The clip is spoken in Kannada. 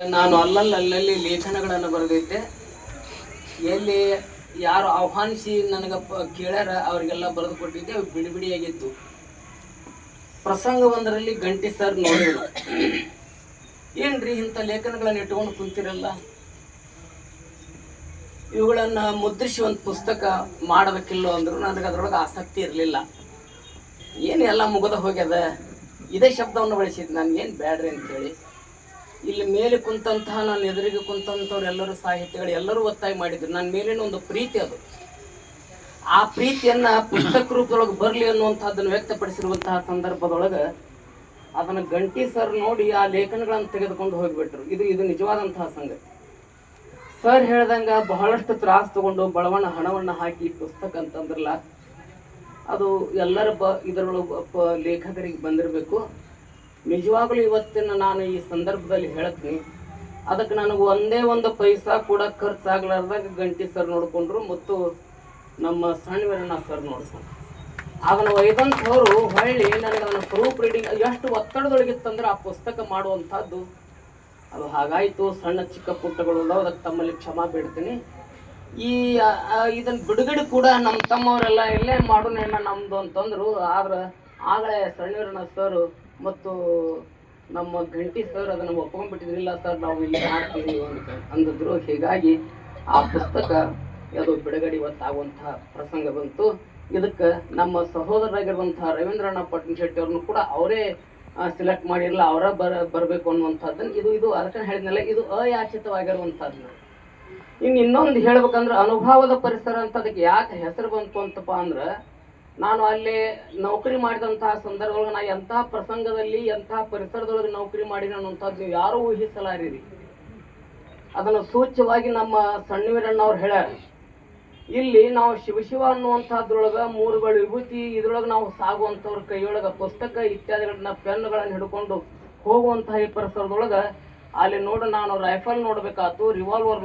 ನಾನು ಅಲ್ಲಲ್ಲಿ ಅಲ್ಲಲ್ಲಿ ಲೇಖನಗಳನ್ನು ಬರೆದಿದ್ದೆ. ಎಲ್ಲಿ ಯಾರು ಆಹ್ವಾನಿಸಿ ನನಗೆ ಕೇಳ್ಯಾರ ಅವರಿಗೆಲ್ಲ ಬರೆದು ಕೊಟ್ಟಿದ್ದೆ, ಅವು ಬಿಡಿ ಬಿಡಿಯಾಗಿತ್ತು ಪ್ರಸಂಗ ಒಂದರಲ್ಲಿ ಗಂಟಿ ಸರ್ ನೋಡಿಲ್ಲ ಏನ್ರಿ ಇಂಥ ಲೇಖನಗಳನ್ನು ಇಟ್ಕೊಂಡು ಕುಂತಿರಲ್ಲ? ಇವುಗಳನ್ನ ಮುದ್ರಿಸಿ ಒಂದು ಪುಸ್ತಕ ಮಾಡಬೇಕಿಲ್ಲ ಅಂದ್ರು ನನಗೆ ಅದರೊಳಗೆ ಆಸಕ್ತಿ ಇರಲಿಲ್ಲ. ಏನು ಎಲ್ಲ ಮುಗಿದ ಹೋಗ್ಯದ? ಇದೇ ಶಬ್ದವನ್ನು ಬಳಸಿದ್ದು ನಾನು ಏನು ಬ್ಯಾಡ್ರಿ ಅಂತೇಳಿ. ಇಲ್ಲಿ ಮೇಲೆ ಕುಂತಹ ನಾನು ಎದುರಿಗೆ ಕುಂತಂಥವ್ರು ಎಲ್ಲರೂ ಸಾಹಿತ್ಯಗಳು ಎಲ್ಲರೂ ಒತ್ತಾಯ ಮಾಡಿದ್ರು. ನನ್ನ ಮೇಲಿನ ಒಂದು ಪ್ರೀತಿ ಅದು. ಆ ಪ್ರೀತಿಯನ್ನ ಪುಸ್ತಕ ರೂಪದೊಳಗೆ ಬರಲಿ ಅನ್ನುವಂಥದ್ದನ್ನು ವ್ಯಕ್ತಪಡಿಸಿರುವಂತಹ ಸಂದರ್ಭದೊಳಗೆ ಅದನ್ನು ಗಂಟಿ ಸರ್ ನೋಡಿ ಆ ಲೇಖನಗಳನ್ನು ತೆಗೆದುಕೊಂಡು ಹೋಗಿಬಿಟ್ರು. ಇದು ಇದು ನಿಜವಾದಂತಹ ಸಂಗತಿ. ಸರ್ ಹೇಳ್ದಂಗ ಬಹಳಷ್ಟು ತ್ರಾಸ ತಗೊಂಡು ಬಳವಣ್ಣ ಹಣವನ್ನು ಹಾಕಿ ಪುಸ್ತಕ ಅಂತಂದ್ರಲ್ಲ, ಅದು ಎಲ್ಲರ ಬ, ಇದರೊಳಗೆ ಲೇಖಕರಿಗೆ ಬಂದಿರಬೇಕು. ನಿಜವಾಗ್ಲೂ ಇವತ್ತಿನ ನಾನು ಈ ಸಂದರ್ಭದಲ್ಲಿ ಹೇಳ್ತೀನಿ. ಅದಕ್ಕೆ ನನಗೆ ಒಂದೇ ಒಂದು ಪೈಸಾ ಕೂಡ ಖರ್ಚಾಗ್ಲಾರ್ದಾಗ ಗಂಟಿ ಸರ್ ನೋಡಿಕೊಂಡ್ರು ಮತ್ತು ನಮ್ಮ ಸಣ್ಣವರನ್ನ ಸರ್ ನೋಡ್ಕೊಂಡ್ರು. ಅದನ್ನು ಒಯ್ದಂಥವ್ರು ಹೊಳ್ಳಿ ನನಗೆ ಅದನ್ನು ಪ್ರೂಫ್ ರೀಡಿಂಗ್ ಎಷ್ಟು ಒತ್ತಡದೊಳಗಿತ್ತಂದ್ರೆ ಆ ಪುಸ್ತಕ ಮಾಡುವಂಥದ್ದು. ಅದು ಹಾಗಾಯಿತು, ಸಣ್ಣ ಚಿಕ್ಕ ಪುಟ್ಟಗಳು ಅದಕ್ಕೆ ತಮ್ಮಲ್ಲಿ ಕ್ಷಮಾ ಬಿಡ್ತೀನಿ. ಈ ಇದನ್ನು ಬಿಡುಗಡೆ ಕೂಡ ನಮ್ಮ ತಮ್ಮವರೆಲ್ಲ ಇಲ್ಲೇ ಮಾಡೋಣ ನಮ್ಮದು ಅಂತಂದ್ರು. ಆದ್ರೆ ಆಗಲೇ ಸಣ್ಣವರನ್ನ ಸರ್ ಮತ್ತು ನಮ್ಮ ಗಂಟಿ ಸರ್ ಅದನ್ನು ಒಪ್ಕೊಂಡ್ಬಿಟ್ಟಿದ್ರಿಲ್ಲ ಸರ್, ನಾವು ಇಲ್ಲಿ ಮಾಡ್ತೀವಿ ಅಂದಿದ್ರು ಹೀಗಾಗಿ ಆ ಪುಸ್ತಕ ಅದು ಬಿಡುಗಡೆ ಇವತ್ತಾಗುವಂತಹ ಪ್ರಸಂಗ ಬಂತು. ಇದಕ್ಕೆ ನಮ್ಮ ಸಹೋದರರಾಗಿರುವಂತಹ ರವೀಂದ್ರಣ್ಣ ಪಟ್ನ ಶೆಟ್ಟಿ ಅವ್ರನ್ನು ಕೂಡ ಅವರೇ ಸೆಲೆಕ್ಟ್ ಮಾಡಿರಲ್ಲ, ಅವರ ಬರ, ಬರಬೇಕು ಅನ್ನುವಂಥದ್ದನ್ನು. ಇದು ಇದು ಅದಕ್ಕೆ ಹೇಳಿದ್ನಲ್ಲ, ಇದು ಅಯಾಚಿತವಾಗಿರುವಂಥದ್ದು. ಇನ್ನು ಇನ್ನೊಂದು ಹೇಳ್ಬೇಕಂದ್ರೆ ಅನುಭವದ ಪರಿಸರ ಅಂತ ಅದಕ್ಕೆ ಯಾಕೆ ಹೆಸರು ಬಂತು ಅಂತಪ್ಪ ಅಂದ್ರೆ ನಾನು ಅಲ್ಲಿ ನೌಕರಿ ಮಾಡಿದಂತಹ ಸಂದರ್ಭದೊಳಗೆ ನಾ ಎಂತಹ ಪ್ರಸಂಗದಲ್ಲಿ ಎಂತಹ ಪರಿಸರದೊಳಗೆ ನೌಕರಿ ಮಾಡಿನ ಅನ್ನುವಂಥದ್ದು ನೀವು ಯಾರೂ ಊಹಿಸಲಾರಿರಿ. ಅದನ್ನು ಸೂಚ್ಯವಾಗಿ ನಮ್ಮ ಸಣ್ಣವೀರಣ್ಣ ಅವ್ರು ಹೇಳ್ಯಾರ. ಇಲ್ಲಿ ನಾವು ಶಿವಶಿವ ಶಿವ ಅನ್ನುವಂಥದ್ರೊಳಗ ಮೂರುಗಳು ವಿಭೂತಿ, ಇದ್ರೊಳಗೆ ನಾವು ಸಾಗುವಂಥವ್ರ ಕೈಯೊಳಗ ಪುಸ್ತಕ ಇತ್ಯಾದಿಗಳನ್ನ ಪೆನ್ಗಳನ್ನು ಹಿಡ್ಕೊಂಡು ಹೋಗುವಂತಹ ಈ ಪರಿಸರದೊಳಗ ಅಲ್ಲಿ ನೋಡು ನಾನು ರೈಫಲ್ ನೋಡ್ಬೇಕಾತು ರಿವಾಲ್ವರ್